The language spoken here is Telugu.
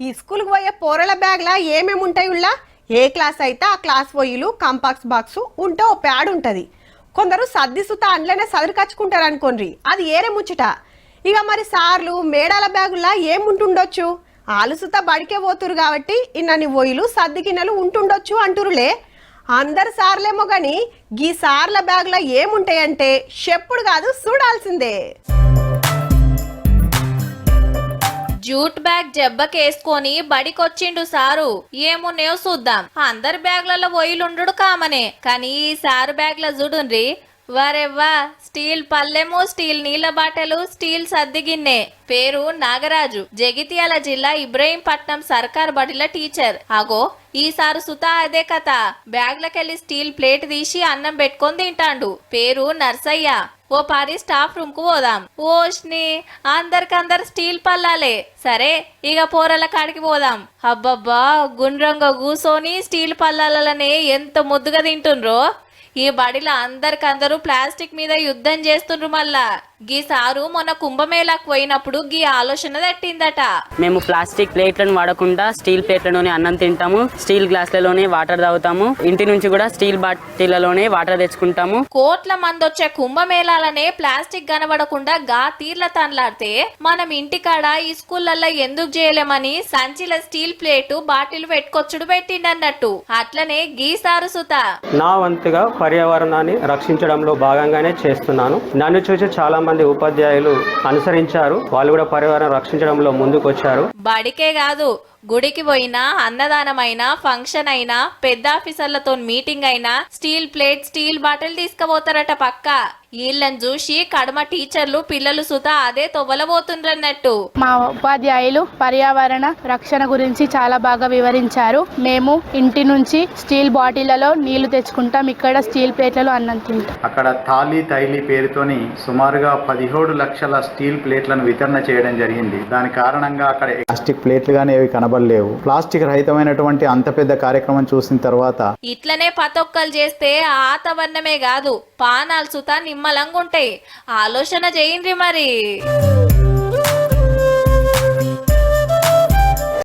ఈ స్కూల్కి పోయే పోరల బ్యాగ్లా ఏమేమి ఉంటాయి ఉళ్ళ? ఏ క్లాస్ అయితే ఆ క్లాస్ పోయిలు కంపాక్స్ బాక్స్ ఉంటే ఓ ప్యాడ్ ఉంటుంది. కొందరు సర్ది సుత అండ్లనే సదురుకచ్చుకుంటారు అనుకోండి అది ఏరే ముచ్చట. ఇక మరి సార్లు మేడాల బ్యాగులా ఏముంటుండొచ్చు ఆలుసుత బడికే పోతురు కాబట్టి ఇన్నని పోయిలు సర్ది గిన్నెలు ఉంటుండొచ్చు అంటురులే. అందరు సార్లేమో గాని గీ సార్ల బ్యాగులో ఏముంటాయంటే చెప్పుడు కాదు చూడాల్సిందే జూట్ బ్యాగ్ జబ్బకేసుకొని బడికొచ్చిండు సారు. ఏమున్నాయో చూద్దాం. అందరి బ్యాగ్లలో పోయిలుండు కామనే. కానీ ఈ సారు బ్యాగ్ల చూడుండ్రి వరెవ్వా? స్టీల్ పల్లెము స్టీల్ నీళ్ళ బాటలు స్టీల్ సద్ది గిన్నె. పేరు నాగరాజు. జగిత్యాల జిల్లా ఇబ్రహీంపట్నం సర్కార్ బడిల టీచర్. అగో ఈసారి సుతా అదే కథ. బ్యాగ్లకెళ్ళి స్టీల్ ప్లేట్ తీసి అన్నం పెట్టుకొని తింటాండు. పేరు నర్సయ్య. ఓ పారి స్టాఫ్ రూమ్కు పోదాం ఓష్ని అందరికందరు స్టీల్ పల్లాలే సరే ఇక పోరల కాడికి పోదాం. అబ్బబ్బా గుండ్రంగా కూసోని స్టీల్ పల్లాలనే ఎంత ముద్దుగా తింటుండ్రో. ఈ బడిలో అందరికందరూ ప్లాస్టిక్ మీద యుద్ధం చేస్తుండ్రు మళ్ళా. గీ సారు మొన్న కుంభమేళాకు పోయినప్పుడు గీ ఆలోచన తట్టిందట. మేము ప్లాస్టిక్ ప్లేట్లను వాడకుండా స్టీల్ ప్లేట్లలోనే అన్నం తింటాము స్టీల్ గ్లాసులలోనే వాటర్ తాగుతాము ఇంటి నుంచి కూడా స్టీల్ బాటిళ్ళలోనే వాటర్ తెచ్చుకుంటాము. కోట్ల మంది వచ్చే కుంభమేళాలనే ప్లాస్టిక్ కనబడకుండా గా తీర్ల తన్లాడితే మనం ఇంటికాడ ఈ స్కూళ్ళల్లో ఎందుకు చేయలేమని సంచిల స్టీల్ ప్లేటు బాటిల్ పెట్టుకొచ్చుడు పెట్టిండన్నట్టు. అట్లనే గీసారు సుత. నా వంతుగా పర్యావరణాన్ని రక్షించడంలో భాగంగానే చేస్తున్నాను. నన్ను చూసి చాలా మంది ఉపాధ్యాయులు అనుసరించారు. వాళ్ళు కూడా పర్యావరణం రక్షించడంలో ముందుకొచ్చారు. బడికే కాదు గుడికి పోయినా అన్నదానమైనా ఫంక్షన్ అయినా పెద్ద ఆఫీసర్లతో మీటింగ్ అయినా స్టీల్ ప్లేట్ స్టీల్ బాటిల్ తీసుకుపోతారట పక్క. వీళ్ళని చూసి కడమ టీచర్లు పిల్లలు సుత అదే తొవ్వలబోతుండ్రన్నట్టు. మా ఉపాధ్యాయులు పర్యావరణ రక్షణ గురించి చాలా బాగా వివరించారు. మేము ఇంటి నుంచి స్టీల్ బాటిళ్ళలో నీళ్ళు తెచ్చుకుంటాం. ఇక్కడ స్టీల్ ప్లేట్లలో అన్నం తింటాం. అక్కడ తాలి తైలి పేరుతోని సుమారుగా పదిహేడు లక్షల స్టీల్ ప్లేట్లను వితరణ చేయడం జరిగింది. దాని కారణంగా అక్కడ ప్లాస్టిక్ ప్లేట్లు కానీ ఏవి కనబడలేవు. ప్లాస్టిక్ రహితమైనటువంటి అంత పెద్ద కార్యక్రమం చూసిన తర్వాత ఇట్లనే పతొక్కలు చేస్తే ఆతవర్ణమే కాదు పానాలు సుత నిమ్మలంగుంటాయి. ఆలోచన చేయండి మరి.